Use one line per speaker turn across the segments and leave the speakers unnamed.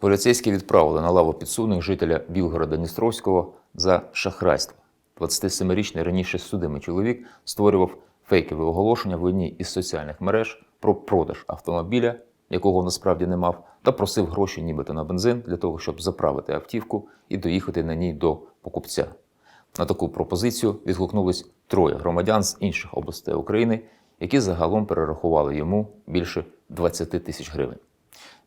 Поліцейські відправили на лаву підсудних жителя Білгорода Дністровського за шахрайство. 27-річний раніше судимий чоловік створював фейкові оголошення в одній із соціальних мереж про продаж автомобіля, якого насправді не мав, та просив гроші нібито на бензин для того, щоб заправити автівку і доїхати на ній до покупця. На таку пропозицію відгукнулись троє громадян з інших областей України, які загалом перерахували йому більше 20 тисяч гривень.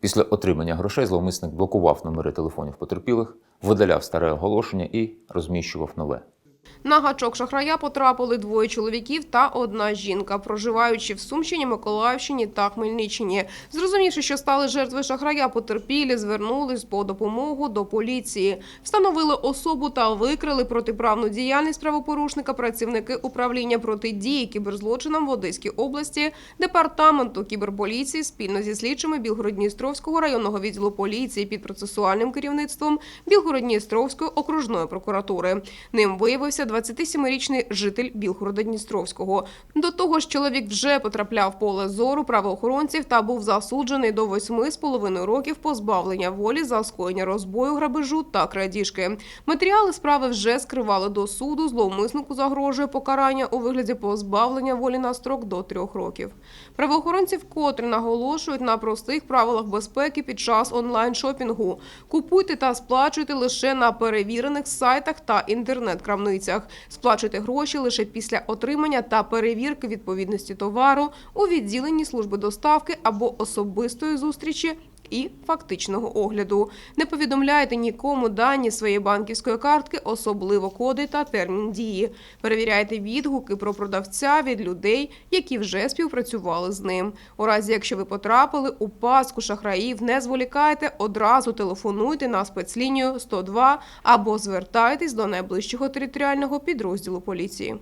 Після отримання грошей зловмисник блокував номери телефонів потерпілих, видаляв старе оголошення і розміщував нове.
На гачок шахрая потрапили двоє чоловіків та одна жінка, проживаючи в Сумщині, Миколаївщині та Хмельниччині. Зрозумівши, що стали жертви шахрая, потерпілі звернулись по допомогу до поліції. Встановили особу та викрили протиправну діяльність правопорушника працівники управління протидії кіберзлочинам в Одеській області, департаменту кіберполіції спільно зі слідчими Білгород-Дністровського районного відділу поліції під процесуальним керівництвом Білгород-Дністровської окружної прокуратури. Ним виявився 27-річний житель Білгорода Дністровського. До того ж, чоловік вже потрапляв в поле зору правоохоронців та був засуджений до 8,5 років позбавлення волі за скоєння розбою, грабежу та крадіжки. Матеріали справи вже скривали до суду. Зловмиснику загрожує покарання у вигляді позбавлення волі на строк до трьох років. Правоохоронці вкотре наголошують на простих правилах безпеки під час онлайн-шопінгу. Купуйте та сплачуйте лише на перевірених сайтах та інтернет-крамницях. Сплачуйте гроші лише після отримання та перевірки відповідності товару у відділенні служби доставки або особистої зустрічі. І фактичного огляду не повідомляйте нікому дані своєї банківської картки, особливо коди та термін дії. Перевіряйте відгуки про продавця від людей, які вже співпрацювали з ним. У разі, якщо ви потрапили у паску шахраїв, не зволікайте, одразу телефонуйте на спецлінію 102 або звертайтесь до найближчого територіального підрозділу поліції.